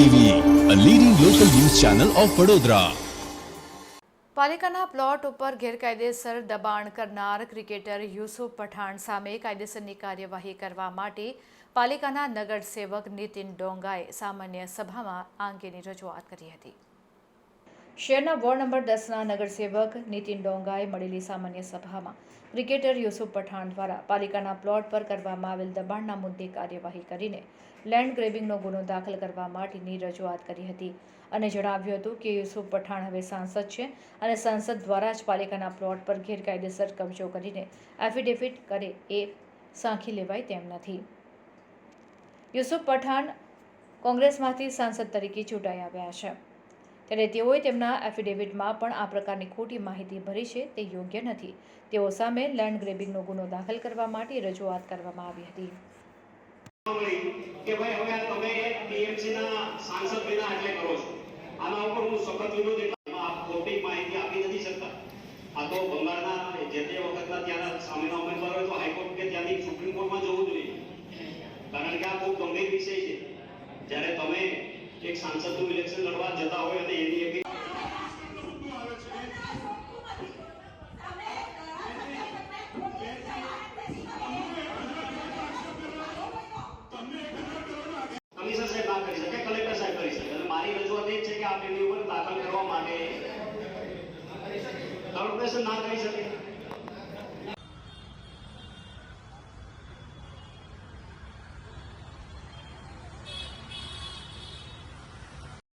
TV a leading local news channel of Vadodara પાલિકાના plot ઉપર ગેરકાયદેસર દબાણ કરનાર ક્રિકેટર યુસુફ પઠાણ સામે કાયદેસરની કાર્યવાહી કરવા માટે પાલિકાના નગરસેવક નીતિન ડોંગાએ સામાન્ય સભામાં આ અંગેની રજૂઆત કરી હતી. શહેરના વોર્ડ નંબર દસના નગરસેવક નીતિન ડોંગાએ મળેલી સામાન્ય સભામાં ક્રિકેટર યુસુફ પઠાણ દ્વારા પાલિકાના પ્લોટ પર કરવામાં આવેલ દબાણના મુદ્દે કાર્યવાહી કરીને લેન્ડ ગ્રેબિંગનો ગુનો દાખલ કરવા માટેની રજૂઆત કરી હતી. અને જણાવ્યું હતું કે યુસુફ પઠાણ હવે સાંસદ છે અને સાંસદ દ્વારા જ પાલિકાના પ્લોટ પર ગેરકાયદેસર કબજો કરીને એફિડેવિટ કરે એ સાંખી લેવાય તેમ નથી. યુસુફ પઠાણ કોંગ્રેસમાંથી સાંસદ તરીકે ચૂંટાઈ આવ્યા છે. ત્યારે તેઓએ તેમના એફિડેવિટમાં પણ આ પ્રકારની ખોટી માહિતી ભરી છે, તે યોગ્ય નથી. તેઓ સામે લેન્ડ ગ્રેબિંગનો ગુનો દાખલ કરવા માટે રજૂઆત કરવામાં આવી હતી. કારણ કે આ બહુ ગંભીર વિષય છે. જ્યારે તમે એક સાંસદનું ઇલેક્શન લડવા જતા હોય અને એની એક સાહેબ ના કરી શકે, કલેક્ટર સાહેબ કરી શકે. અને મારી રજૂઆત એ છે કે આપ એની ઉપર દાખલ કરવા માટે કોર્પોરેશન ના કરી શકે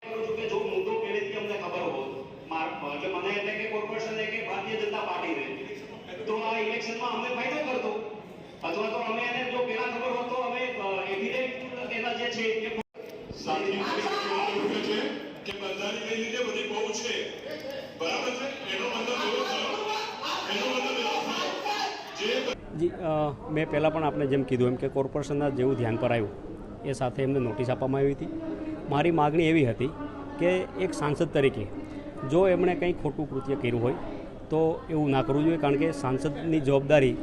કરું છું કે જો મુદ્દો પહેલેથી અમને ખબર હોત માર- એટલે મને એટલે કે કોર્પોરેશનને કે ભારતીય જનતા પાર્ટીને તો આ ઇલેક્શનમાં અમને ફાયદો કરતો. અથવા તો અમે એને જો પેલા ખબર હોત તો અમે એફિડેવિટ એના જે છે એ છે કે બંધારણને લીધે બધી બહુ છે. બરાબર છે? એનો મતલબ એવો થયો એનો મતલબ એવો થયો જે જી મેં પહેલાં પણ આપણે જેમ કીધું એમ કે કોર્પોરેશનના જેવું ધ્યાન પર આવ્યું. એ સાથે એમને નોટિસ આપવામાં આવી હતી. મારી માગણી એવી હતી કે એક સાંસદ તરીકે જો એમણે કંઈ ખોટું કૃત્ય કર્યું હોય તો એવું ના કરવું જોઈએ, કારણ કે સાંસદની જવાબદારી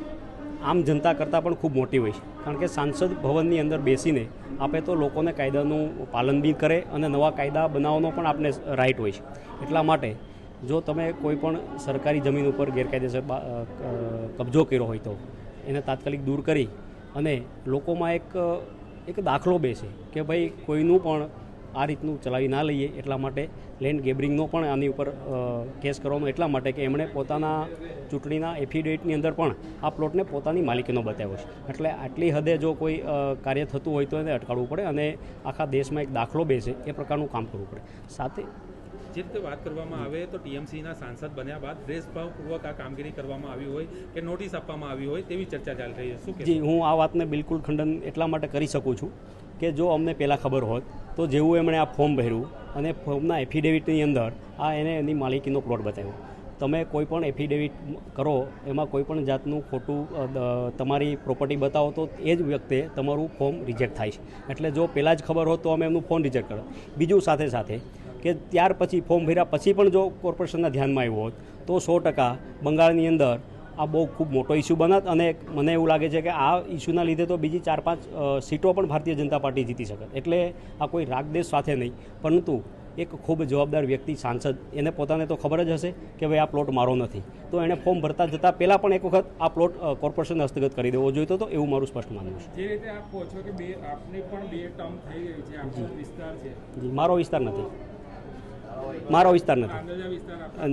આમ જનતા કરતાં પણ ખૂબ મોટી હોય છે. કારણ કે સાંસદ ભવનની અંદર બેસીને આપે તો લોકોને કાયદાનું પાલન બી કરે અને નવા કાયદા બનાવવાનો પણ આપણે રાઈટ હોય છે. એટલા માટે જો તમે કોઈ પણ સરકારી જમીન ઉપર ગેરકાયદેસર કબજો કર્યો હોય તો એને તાત્કાલિક દૂર કરી અને લોકોમાં એક એક દાખલો બેસે કે ભાઈ કોઈનું પણ આ રીતનું ચલાવી ના લઈએ એટલા માટે લેન્ડ ગેબરિંગનો પણ આની ઉપર કેસ કરવાનો એટલા માટે કે એમણે પોતાના ચૂંટણીના એફિડેવિટની અંદર પણ આ પ્લોટને પોતાની માલિકીનો બતાવ્યો છે. એટલે આટલી હદે જો કોઈ કાર્ય થતું હોય તો એને અટકાવવું પડે અને આખા દેશમાં એક દાખલો બેસે એ પ્રકારનું કામ કરવું પડે. સાથે જે રીતે વાત કરવામાં આવે તો ટીએમસીના સાંસદ બન્યા બાદ દ્વેષભાવપૂર્વક આ કામગીરી કરવામાં આવી હોય કે નોટિસ આપવામાં આવી હોય તેવી ચર્ચા ચાલી રહી છે. શું જી હું આ વાતને બિલકુલ ખંડન એટલા માટે કરી શકું છું કે જો અમને પહેલાં ખબર હોત, તો જેવું એમણે આ ફોર્મ ભર્યું અને ફોર્મના એફિડેવિટની અંદર આ એને એની માલિકીનો પ્લોટ બતાવ્યો. તમે કોઈ પણ એફિડેવિટ કરો, એમાં કોઈ પણ જાતનું ખોટું તમારી પ્રોપર્ટી બતાવો, તો એ જ વ્યક્તે તમારું ફોર્મ રિજેક્ટ થાય છે. એટલે જો પહેલાં જ ખબર હોત, તો અમે એમનું ફોર્મ રિજેક્ટ કરો બીજું સાથે સાથે કે ત્યાર પછી ફોર્મ ભર્યા પછી પણ જો કોર્પોરેશનના ધ્યાનમાં આવ્યું હોત, તો સો ટકા બંગાળની અંદર આ બહુ ખૂબ મોટો ઇસ્યુ બનત અને મને એવું લાગે છે કે આ ઇસ્યુના લીધે તો બીજી ચાર પાંચ સીટો પણ ભારતીય જનતા પાર્ટી જીતી શકે. એટલે આ કોઈ રાગદેશ સાથે નહીં. પરંતુ એક ખૂબ જવાબદાર વ્યક્તિ સાંસદ એને પોતાને તો ખબર જ હશે કે ભાઈ આ પ્લોટ મારો નથી. તો એણે ફોર્મ ભરતા જતાં પહેલાં પણ એક વખત આ પ્લોટ કોર્પોરેશન હસ્તગત કરી દેવો જોઈતો હતો એવું મારું સ્પષ્ટ માનવું છે. જે રીતે આપ કહો છો કે બે આપને પણ બે ટર્મ થઈ ગઈ છે. આપણો વિસ્તાર છે. મારો વિસ્તાર નથી. મારો વિસ્તાર નથી.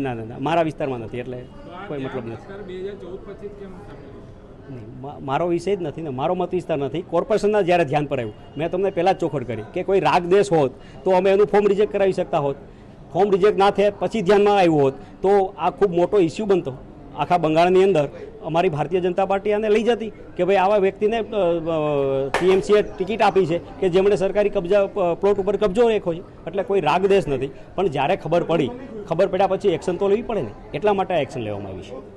ના ના ના મારા વિસ્તારમાં નથી એટલે કોઈ મતલબ નથી. મારો વિષય જ નથી ને મારો મત વિસ્તાર નથી. કોર્પોરેશનના જ્યારે ધ્યાન પર આવ્યું મેં તમને પહેલાં જ ચોખડ કરી કે કોઈ રાગ દેશ હોત તો અમે એનું ફોર્મ રિજેક્ટ કરાવી શકતા હોત. ફોર્મ રિજેક્ટ ના થાય પછી ધ્યાનમાં આવ્યું હોત તો આ ખૂબ મોટો ઇસ્યુ બનતો. આખા બંગાળની અંદર અમારી ભારતીય જનતા પાર્ટી આને લઈ જતી કે ભાઈ આવા વ્યક્તિને ટીએમસીએ ટિકિટ આપી છે કે જેમણે સરકારી કબજા પ્લોટ ઉપર કબજો રાખ્યો છે. એટલે કોઈ રાગ દેશ નથી. પણ જ્યારે ખબર પડી, ખબર પડ્યા પછી એક્શન તો લેવી પડે ને. એટલા માટે એક્શન લેવામાં આવી છે.